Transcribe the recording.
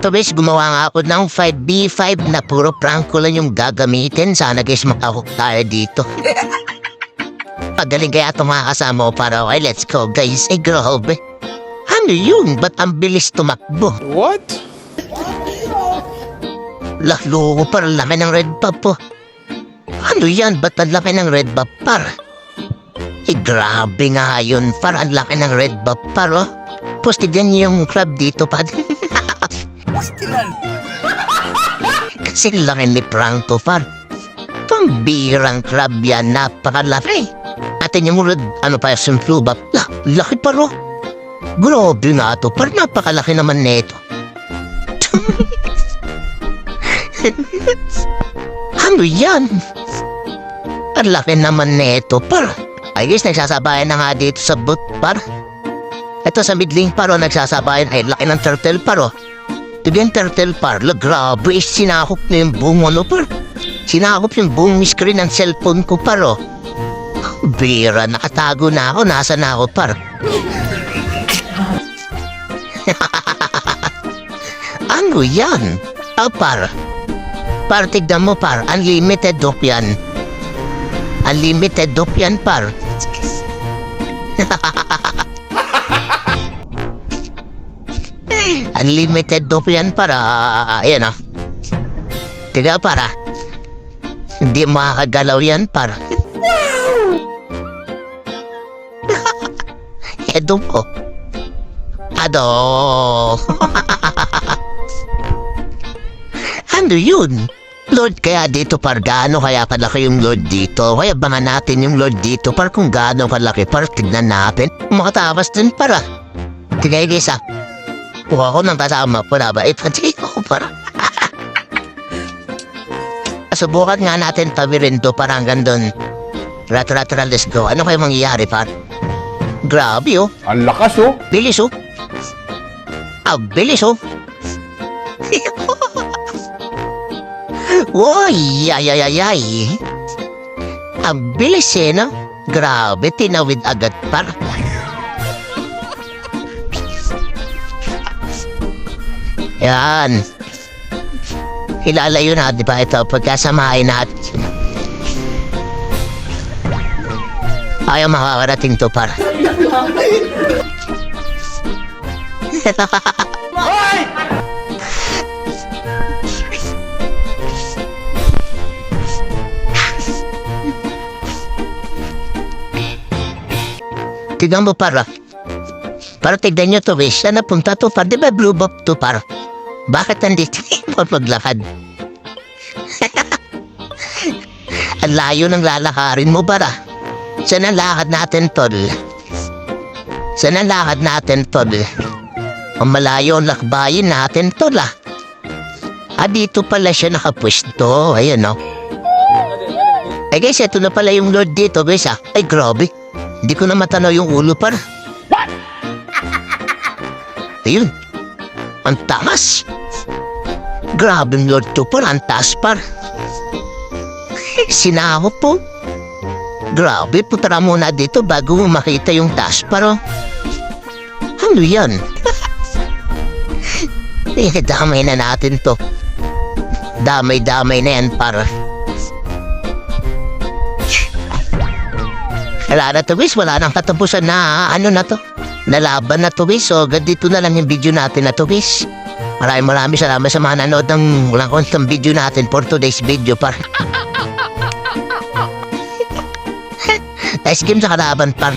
Ito guys, gumawa nga ako ng 5B5 na puro prank ko lang yung gagamitin. Sana guys makahook tayo dito. Pagaling kaya ito mga kasama ko para okay, let's go guys. Ay grabe. Ano yun? Ba't ang bilis tumakbo? What? Lalo ko parang laki ng red pop po. Ano yan? Ba't ang laki ng red pop par? Eh grabe nga yun. Parang ang laki ng red pop par oh. Posted yan yung crab dito pa. Kasi laki ni Franco par. Pambirang crab yan. Napakalaki. Atin yung mulad, ano pa yung fluba. La, laki pa ro. Grabe nga to. Parang napakalaki naman neto. ano yan? Ang naman neto, par. I guess nagsasabayan na nga dito sa boot, par. Ito sa midling paro nagsasabayan ay laki ng turtle paro. Tigyan turtle par, la grabe, sinakop na yung buong ano par. Sinakop yung buong screen ng cellphone ko paro. Bira, nakatago na ako, nasa na ako par. ano yan? Ah, par. Par, tignan mo par, unlimited dope yan. Unlimited dope yan par. Unlimited dope yan para, ayan ah. Tiga para. Hindi makakagalaw yan para. Edo po. Ado. ano yun? Lord, kaya dito par gaano kaya kalaki yung Lord dito? Kaya bangan natin yung Lord dito par kung gaano kalaki par tignan natin. Makatapas din para. Tigay guys ah. Kuha ko ng kasama po na ba? Ipatigay ko para. Subukan nga natin tawirin to para hanggang doon. Tara, tara, tara, let's go. Ano kayo mangyayari par? Grabe oh. Ang lakas oh. Bilis oh. Ah, bilis oh. Woy, ay, ay, ay, ay. Ang bilis eh, no? Grabe, tinawid agad par. Yan. Ilalayo na, di ba? Ito, pagkasamahin natin. Ayaw makakarating to par. Tignan mo para. Para tignan nyo to, wish. Saan napunta to par? Di ba blue bob to par? Bakit nandito mo maglakad? Ang layo ng lalakarin mo, para. Saan ang lakad natin, tol? Saan ang lakad natin, tol? Ang malayo ang lakbayin natin, tol, ah. Ah, dito pala siya nakapwesto. Ayan, no? Ay, guys, ito na pala yung Lord dito, guys, ah. Ay, grabe. Hindi ko na matanaw yung ulo, par. Ayun. Ang taas. Grabe yung Lord to, par. Ang. Sinahop po. Grabe, putara muna dito bago mo makita yung taas, par. oh. Ano yan? eh, damay na natin to. Damay-damay na yan, par. Wala na to, Wiz. Wala nang katapusan na ano na to. Nalaban na to, Wiz. So, dito na lang yung video natin na to, Wiz. Maraming maraming salamat sa mga nanood ng walang konstang video natin for today's video, par. nice game sa kalaban, par.